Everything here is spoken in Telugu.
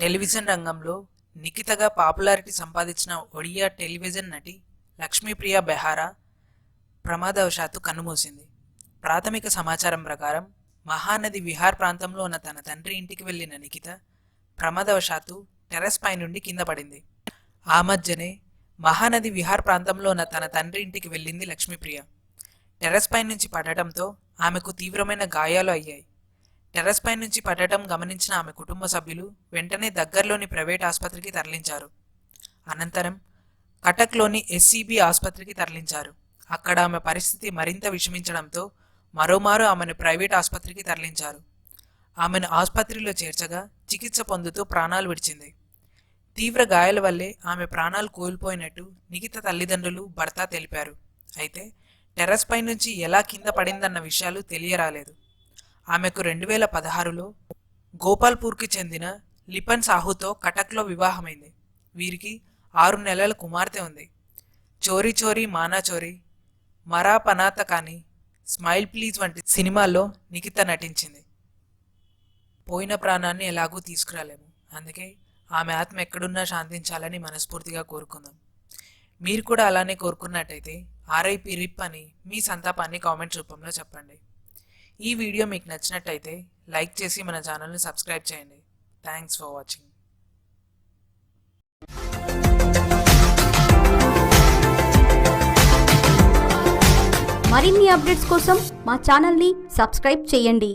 టెలివిజన్ రంగంలో నిఖితగా పాపులారిటీ సంపాదించిన ఒడియా టెలివిజన్ నటి లక్ష్మీప్రియ బెహారా ప్రమాదవశాత్తు కన్నుమూసింది. ప్రాథమిక సమాచారం ప్రకారం మహానది విహార్ ప్రాంతంలో ఉన్న తన తండ్రి ఇంటికి వెళ్ళిన నిఖిత ప్రమాదవశాత్తు టెర్రస్ పై నుండి కింద పడింది. ఆ మధ్యనే మహానది విహార్ ప్రాంతంలో ఉన్న తన తండ్రి ఇంటికి వెళ్ళింది లక్ష్మీప్రియ. టెర్రస్ పై నుంచి పడటంతో ఆమెకు తీవ్రమైన గాయాలు అయ్యాయి. టెర్రస్ పై నుంచి పడటం గమనించిన ఆమె కుటుంబ సభ్యులు వెంటనే దగ్గరలోని ప్రైవేట్ ఆసుపత్రికి తరలించారు. అనంతరం కటక్లోని ఎస్సీబీ ఆసుపత్రికి తరలించారు. అక్కడ ఆమె పరిస్థితి మరింత విషమించడంతో మరోమారు ఆమెను ప్రైవేట్ ఆసుపత్రికి తరలించారు. ఆమెను ఆసుపత్రిలో చేర్చగా చికిత్స పొందుతూ ప్రాణాలు విడిచింది. తీవ్ర గాయాల వల్లే ఆమె ప్రాణాలు కోల్పోయినట్టు నిఖిత తల్లిదండ్రులు భర్త తెలిపారు. అయితే టెర్రస్ పై నుంచి ఎలా కింద పడిందన్న విషయాలు తెలియరాలేదు. ఆమెకు రెండు వేల పదహారులో గోపాల్పూర్కి చెందిన లిపన్ సాహుతో కటక్లో వివాహమైంది. వీరికి ఆరు నెలల కుమార్తె ఉంది. చోరీ చోరీ మానా చోరీ మరా పనాత కానీ స్మైల్ ప్లీజ్ వంటి సినిమాల్లో నిఖిత నటించింది. పోయిన ప్రాణాన్ని ఎలాగూ తీసుకురాలేము. అందుకే ఆమె ఆత్మ ఎక్కడున్నా శాంతించాలని మనస్ఫూర్తిగా కోరుకుందాం. మీరు కూడా అలానే కోరుకున్నట్టయితే ఆర్ఐపి రిప్ అని మీ సంతాపాన్ని కామెంట్ రూపంలో చెప్పండి. ఈ వీడియో మీకు నచ్చినట్టయితే లైక్ చేసి మన ఛానల్ని సబ్స్క్రైబ్ చేయండి. థ్యాంక్స్ ఫర్ వాచింగ్ మరిన్ని అప్డేట్స్ కోసం మా ఛానల్ని సబ్స్క్రైబ్ చేయండి.